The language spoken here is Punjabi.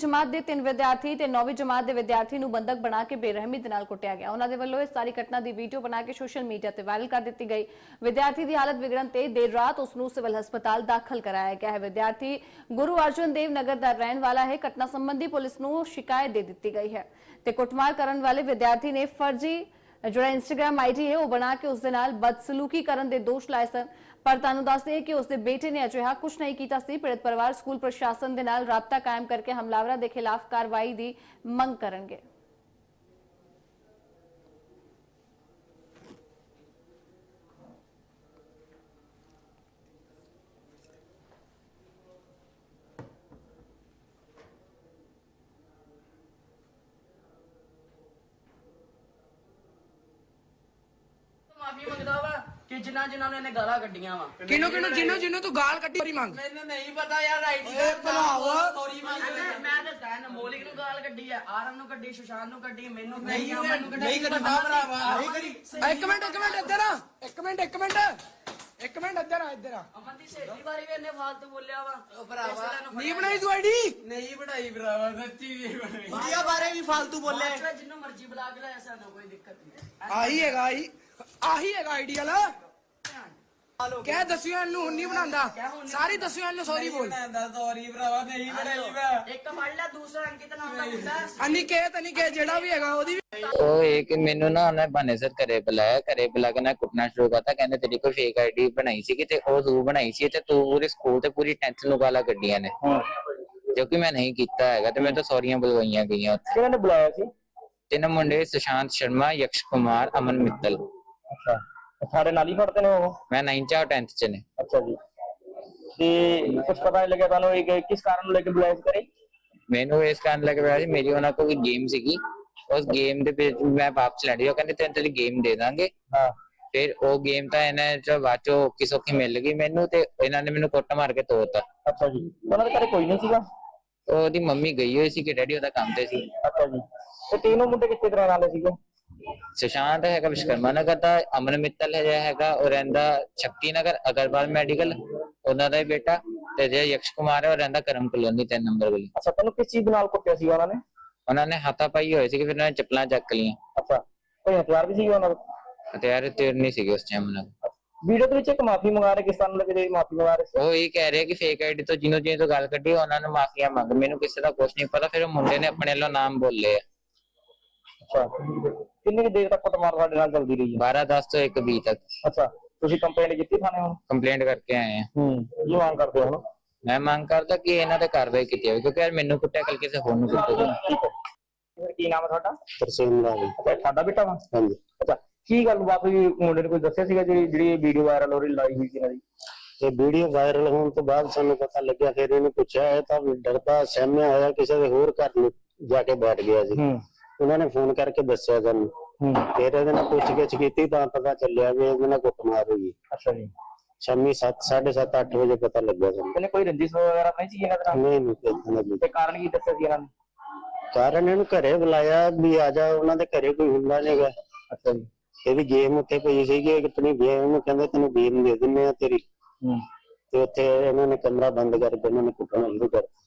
ਜਮਾਤ ਦੇ ਤਿੰਨ ਵਿਦਿਆਰਥੀ ਤੇ 9ਵੀਂ ਜਮਾਤ ਦੇ ਵਿਦਿਆਰਥੀ ਨੂੰ ਬੰਦਕ ਬਣਾ ਕੇ ਬੇਰਹਿਮੀ ਦੇ ਨਾਲ ਕੁੱਟਿਆ ਗਿਆ। ਉਹਨਾਂ ਦੇ ਵੱਲੋਂ ਇਸ ਸਾਰੀ ਘਟਨਾ ਦੀ ਵੀਡੀਓ ਬਣਾ ਕੇ ਸੋਸ਼ਲ ਮੀਡੀਆ ਤੇ ਵਾਇਰਲ ਕਰ ਦਿੱਤੀ ਗਈ। ਵਿਦਿਆਰਥੀ ਦੀ ਹਾਲਤ ਵਿਗੜਨ ਤੇ ਦੇਰ ਰਾਤ ਉਸ ਨੂੰ ਸਿਵਲ ਹਸਪਤਾਲ ਦਾਖਲ ਕਰਾਇਆ ਗਿਆ ਹੈ। ਵਿਦਿਆਰਥੀ ਗੁਰੂ ਅਰਜਨ ਦੇਵ ਨਗਰ ਦਾ ਰਹਿਣ ਵਾਲਾ ਹੈ। ਘਟਨਾ ਸੰਬੰਧੀ ਪੁਲਿਸ ਨੂੰ ਸ਼ਿਕਾਇਤ ਦੇ ਦਿੱਤੀ ਗਈ ਹੈ। ਤੇ ਕੁੱਟਮਾਰ ਕਰਨ ਵਾਲੇ ਵਿਦਿਆਰਥੀ ਨੇ ਫਰਜ਼ੀ ਜਿਹੜਾ ਇੰਸਟਾਗ੍ਰam ਆਈਡੀ ਹੈ ਉਹ ਬਣਾ ਕੇ ਉਸ ਦੇ ਨਾਲ ਬਦਸਲੂਕੀ ਕਰਨ ਦੇ ਦੋਸ਼ ਲਾਏ ਸਨ। ਪਰ ਤੁਹਾਨੂੰ ਦੱਸ ਦਈਏ ਕਿ ਉਸ ਦੇ ਬੇਟੇ ਨੇ ਅਜਿਹਾ ਕੁਝ ਨਹੀਂ ਕੀਤਾ ਸੀ। ਪੀੜਤ ਪਰਿਵਾਰ, ਸਕੂਲ ਪ੍ਰਸ਼ਾਸਨ ਦੇ ਨਾਲ ਰਾਬਤਾ ਕਾਇਮ ਕਰਕੇ ਹਮਲਾਵਰਾਂ ਦੇ ਖਿਲਾਫ ਕਾਰਵਾਈ ਦੀ ਮੰਗ ਕਰਨਗੇ। ਮਾਫੀ ਮੰਗਦਾ ਵਾ ਕਿ ਜਿਨ੍ਹਾਂ ਜਿਨ੍ਹਾਂ ਨੂੰ ਇਹਨੇ ਗਾਲਾਂ ਕੱਢੀਆਂ ਵਾ। ਕਿਨੂੰ ਕਿਨੂੰ ਜਿੰਨੂੰ ਜਿੰਨੂੰ ਤੂੰ ਗਾਲ ਕੱਢੀ ਮੰਗ? ਮੈਨੂੰ ਨਹੀਂ ਪਤਾ ਯਾਰ ਆਈਡੀ ਦਾ ਭਰਾਵਾ। ਸੌਰੀ ਮੰਗ ਮੈਂ ਤਾਂ ਕਹਿਣ ਮੋਲਿਕ ਨੂੰ ਗਾਲ ਕੱਢੀ ਆ ਆਰਮ ਨੂੰ ਕੱਢੀ ਸੁਸ਼ਾਂਤ ਨੂੰ ਕੱਢੀ ਮੈਨੂੰ ਨਹੀਂ ਅਮਨ ਨੂੰ ਕੱਢੀ। ਨਹੀਂ ਕੱਢਦਾ ਭਰਾਵਾ ਨਹੀਂ ਕਰੀ। ਇੱਕ ਮਿੰਟ ਇੱਕ ਮਿੰਟ ਇੱਧਰ ਆ। ਇੱਕ ਮਿੰਟ ਇੱਕ ਮਿੰਟ। ਇੱਕ ਮਿੰਟ ਇੱਧਰ ਆ ਇੱਧਰ ਆ। ਅਮਨ ਦੀ ਸਹੇਲੀ ਬਾਰੇ ਵੀ ਇਹਨੇ ਫਾਲਤੂ ਬੋਲਿਆ ਵਾ। ਉਹ ਭਰਾਵਾ। ਨਹੀਂ ਬਣਾਈ ਤੂੰ ਆਈਡੀ? ਨਹੀਂ ਬਣਾਈ ਭਰਾਵਾ ਸੱਚੀ ਨਹੀਂ ਬਣਾਈ। ਇੰਡੀਆ ਬਾਰੇ ਵੀ ਫਾਲਤੂ ਬੋਲਿਆ। ਜਿੰਨੂੰ ਮਰਜ਼ੀ ਬੁਲਾ ਕੇ ਲਾਇਆ ਸਾਨੂੰ ਕੋਈ ਦਿੱਕਤ ਨਹੀਂ। ਆਹੀ ਹੈਗਾ ਆਹੀ। ਆਹੀ ਹੈਗਾ ਆਈਡੀ ਵਾਲਾ ਕਹਿ ਦੱਸਿਓ ਇਹਨੂੰ ਹੁਣ ਨਹੀਂ ਬਣਾਉਂਦਾ। ਸਾਰੀ ਦੱਸਿਓ ਇਹਨੂੰ ਸੌਰੀ ਬੋਲ। ਬਣਾਉਂਦਾ ਸੌਰੀ ਭਰਾਵਾ ਨਹੀਂ ਬਣਾਈ ਮੈਂ। ਇੱਕ ਫੜ ਲਿਆ ਦੂਸਰਾ ਅੰਕਿਤ ਨਾਮ ਦਾ ਮੁੰਡਾ ਅਨਿਕੇਤ ਅਨਿਕੇਤ ਜਿਹੜਾ ਵੀ ਹੈਗਾ ਉਹਦੀ ਵੀ ਉਹ ਇੱਕ ਮੈਨੂੰ ਨਾ ਉਹਨੇ ਬਹਾਨੇ ਸਿਰ ਘਰੇ ਬੁਲਾਇਆ। ਘਰੇ ਬੁਲਾ ਕੇ ਨਾ ਕੁੱਟਣਾ ਸ਼ੁਰੂ ਕਰਤਾ। ਕਹਿੰਦੇ ਤੇਰੀ ਕੋਈ ਫੇਕ ਆਈਡੀ ਬਣਾਈ ਸੀ ਤੇ ਉਹ ਤੂੰ ਬਣਾਈ ਸੀ ਤੇ ਤੂੰ ਪੂਰੇ ਸਕੂਲ ਤੇ ਪੂਰੀ ਟੈਂਥ ਨੂੰ ਗਾਲਾਂ ਕੱਢੀਆਂ ਨੇ। ਜੋ ਕਿ ਮੈਂ ਨਹੀਂ ਕੀਤਾ ਹੈਗਾ ਤੇ ਮੈਂ ਤਾਂ ਸੌਰੀਆਂ ਬੁਲਵਾਈਆਂ ਗਈਆਂ ਉੱਥੇ। ਕਿਹਨਾਂ ਨੇ ਬੁਲਾਇਆ ਸੀ? ਤਿੰਨ ਮੁੰਡੇ ਸੁਸ਼ਾਂਤ ਸ਼ਰਮਾ ਯਕਸ਼ ਕੁਮਾਰ ਅਮਨ ਮਿੱਤਲ। ਅੱਛਾ। ਸਾਡੇ ਨਾਲ ਹੀ ਪੜਦੇ ਨੇ ਉਹ? ਮੈਂ 9th ਚ 10th ਚ ਨੇ। ਅੱਛਾ ਜੀ। ਤੇ ਕੁਝ ਪਤਾ ਨਹੀਂ ਲੱਗਿਆ ਤੁਹਾਨੂੰ ਇਹ ਕਿ ਕਿਸ ਕਾਰਨ ਨੂੰ ਲੈ ਕੇ ਬੁਲਾਇਆ ਸੀ ਕਰੇ ਮੈਨੂੰ ਇਸ ਕਾਰਨ ਲੱਗ ਰਿਹਾ ਸੀ ਮੇਰੀ ਉਹਨਾਂ ਕੋਲ ਗੇਮ ਸੀਗੀ। ਉਸ ਗੇਮ ਦੇ ਵਿੱਚ ਮੈਂ ਵਾਪਸ ਲੈਣੀ ਉਹ ਕਹਿੰਦੇ ਤੈਨੂੰ ਤੇਰੀ ਗੇਮ ਦੇ ਦਾਂਗੇ। ਹਾਂ। ਫਿਰ ਉਹ ਗੇਮ ਤਾਂ ਇਹਨਾਂ ਚ ਬਾਅਦ ਚੋਂ ਔਖੀ ਸੌਖੀ ਮਿਲ ਗਈ ਮੈਨੂੰ ਤੇ ਇਹਨਾਂ ਨੇ ਮੈਨੂੰ ਕੁੱਟ ਮਾਰ ਕੇ ਤੋੜਤਾ ਅੱਛਾ ਜੀ। ਉਹਨਾਂ ਦੇ ਘਰੇ ਕੋਈ ਨਹੀਂ ਸੀਗਾ? ਉਹਦੀ ਮੰਮੀ ਗਈ ਹੋਈ ਸੀ ਕਿ ਡੈਡੀ ਉਹਦਾ ਕੰਮ ਤੇ ਸੀ। ਅੱਛਾ ਜੀ। ਤੇ ਤਿੰਨੋਂ ਮੁੰਡੇ ਕਿੱਥੇ ਤਰ੍ਹਾਂ ਨਾਲੇ ਸੀਗੇ? ਸੁਸ਼ਾਂਤ ਹੈਗਾ ਵਿਸ਼ਕਰਮਾ ਨਗਰ ਦਾ ਅਮਨ ਮਿੱਤਲ ਹੈ ਜਿਹੜਾ ਹੈਗਾ ਉਹ ਰਹਿੰਦਾ ਸ਼ਕਤੀ ਨਗਰ ਅਗਰਵਾਲ ਮੈਡੀਕਲ ਉਹਨਾਂ ਦਾ ਹੀ ਬੇਟਾ ਤੇ ਜਿਹੜਾ ਯਕਸ਼ ਕੁਮਾਰ ਹੈ ਉਹ ਰਹਿੰਦਾ ਕਰਮ ਕਲੋਨੀ 3 ਨੰਬਰ ਗਲੀ ਅੱਛਾ ਤੈਨੂੰ ਕਿਸ ਚੀਜ਼ ਦੇ ਨਾਲ ਕੁੱਟਿਆ ਸੀਗਾ ਉਹਨਾਂ ਨੇ ਉਹਨਾਂ ਨੇ ਹੱਥਾ ਪਾਈ ਹੋਏ ਸੀ ਕਿ ਫਿਰ ਉਹਨਾਂ ਨੇ ਚੱਪਲਾਂ ਚੱਕ ਲਈਆਂ ਅੱਛਾ ਕੋਈ ਹਥਿਆਰ ਵੀ ਸੀਗਾ ਉਹਨਾਂ ਕੋਲ ਹਥਿਆਰ ਤੇ ਨਹੀਂ ਸੀਗੇ ਉਸ ਟਾਈਮ ਉਹਨਾਂ ਕੋਲ। ਵੀਡੀਓ ਦੇ ਵਿੱਚ ਇੱਕ ਮਾਫੀ ਮੰਗਾ ਰਹੇ ਕਿਸ ਤਰ੍ਹਾਂ ਲੱਗੇ ਜੇ ਮਾਫੀ ਮੰਗਾ ਰਹੇ ਸੀ ਉਹ ਇਹ ਕਹਿ ਰਹੇ ਕਿ ਫੇਕ ਆਈਡੀ ਤੋਂ ਜਿਹਨੂੰ ਜਿਹਨੂੰ ਤੋਂ ਗੱਲ ਕੱਢੀ ਉਹਨਾਂ ਨੂੰ ਮਾਫੀਆ ਮੰਗ ਮੈਨੂੰ ਕਿਸੇ ਦਾ ਕੁਝ ਨਹੀਂ ਪਤਾ ਫਿਰ ਉਹ ਮੁੰਡੇ ਨੇ ਆਪਣੇ ਵੱਲੋਂ ਨਾਮ ਬੋਲੇ ਆ ਅੱਛਾ। ਕਿੰਨੀ ਕੁ ਦੇਰ ਤੱਕ ਕੁੱਟਮਾਰ ਤੁਹਾਡੇ ਨਾਲ ਚੱਲਦੀ ਰਹੀ ਹੈ? 12 10 ਤੋਂ 1 20 ਤੱਕ। ਅੱਛਾ। ਤੁਸੀਂ ਕੰਪਲੇਂਟ ਕੀਤੀ ਥਾਣੇ ਹੁਣ? ਕੰਪਲੇਂਟ ਕਰਕੇ ਆਏ ਆ। ਹੂੰ। ਕੀ ਮੰਗ ਕਰਦੇ ਹੋ? ਹੁਣ ਮੈਂ ਮੰਗ ਕਰਦਾ ਕਿ ਇਹਨਾਂ ਤੇ ਕਾਰਵਾਈ ਕੀਤੀ ਜਾਵੇ ਕਿਉਂਕਿ ਯਾਰ ਮੈਨੂੰ ਕੁੱਟਿਆ ਕੱਲ ਕਿਸੇ ਹੋਰ ਨੂੰ ਹੈ ਫਿਰ ਕੀ ਨਾਮ ਹੈ ਤੁਹਾਡਾ? ਤਰਸੇਮ ਲਾਲ ਅੱਛਾ ਸਾਡਾ ਬੇਟਾ ਵਾ? ਹਾਂਜੀ। ਅੱਛਾ ਕੀ ਗੱਲ ਬਾਤ ਹੋਈ? ਮੁੰਡੇ ਨੇ ਕੋਈ ਦੱਸਿਆ ਸੀਗਾ ਜਿਹੜੀ ਜਿਹੜੀ ਵੀਡੀਓ ਵਾਇਰਲ ਹੋ ਰਹੀ ਲਾਈ ਹੋਈ ਸੀ ਇਹਨਾਂ ਦੀ? ਇਹ ਵੀਡੀਓ ਵਾਇਰਲ ਹੋਣ ਤੋਂ ਬਾਅਦ ਸਾਨੂੰ ਪਤਾ ਲੱਗਿਆ ਫਿਰ ਇਹਨੂੰ ਪੁੱਛਿਆ ਇਹ ਤਾਂ ਡਰਦਾ ਸਹਿਮਿਆ ਹੋਇਆ ਕਿਸੇ ਦੇ ਹੋਰ ਘਰ ਨੂੰ ਜਾ ਕੇ ਬੈਠ ਗਿਆ ਜੀ ਹੂੰ। ਉਹਨਾਂ ਨੇ ਫੋਨ ਕਰਕੇ ਦੱਸਿਆ ਸਾਨੂੰ। ਹੂੰ। ਫਿਰ ਇਹਦੇ ਨਾਲ ਪੁੱਛ ਗਿੱਛ ਕੀਤੀ ਤਾਂ ਪਤਾ ਚੱਲਿਆ ਵੀ ਇਹਦੇ ਨਾਲ ਕੁੱਟਮਾਰ ਹੋਈ। ਅੱਛਾ ਜੀ। ਸ਼ਾਮੀ 7 7:30 8 ਵਜੇ ਪਤਾ ਲੱਗਿਆ ਸਾਨੂੰ। ਇਹਨੇ ਕੋਈ ਰੰਜਿਸ਼ ਵਗੈਰਾ ਨਹੀਂ ਸੀ ਇਹਨਾਂ ਦੇ ਨਾਲ? ਨਹੀਂ ਨਹੀਂ ਦਾ ਨਹੀਂ। ਤੇ ਕਾਰਨ ਕੀ ਦੱਸਿਆ ਸੀ ਇਹਨਾਂ ਨੇ? ਕਾਰਨ ਇਹਨੂੰ ਘਰੇ ਬੁਲਾਇਆ ਵੀ ਆ ਜਾ ਉਹਨਾਂ ਦੇ ਘਰੇ ਕੋਈ ਹੁੰਦਾ ਨਹੀਂਗਾ ਅੱਛਾ ਜੀ। ਇਹਦੀ ਗੇਮ ਉੱਥੇ ਪਈ ਸੀਗੀ ਕਿਤਨੀ ਗੇਮ ਨੂੰ ਕਹਿੰਦੇ ਤੈਨੂੰ ਗੇਮ ਦੇ ਦਿੰਨੇ ਆ ਤੇਰੀ। ਹੂੰ। ਤੇ ਉੱਥੇ ਇਹਨਾਂ ਨੇ ਕਮਰਾ ਬੰਦ ਕਰਕੇ ਇਹਨਾਂ ਨੇ ਕੁੱਟਣਾ ਸ਼ੁਰੂ ਕਰ ਦਿੱਤਾ।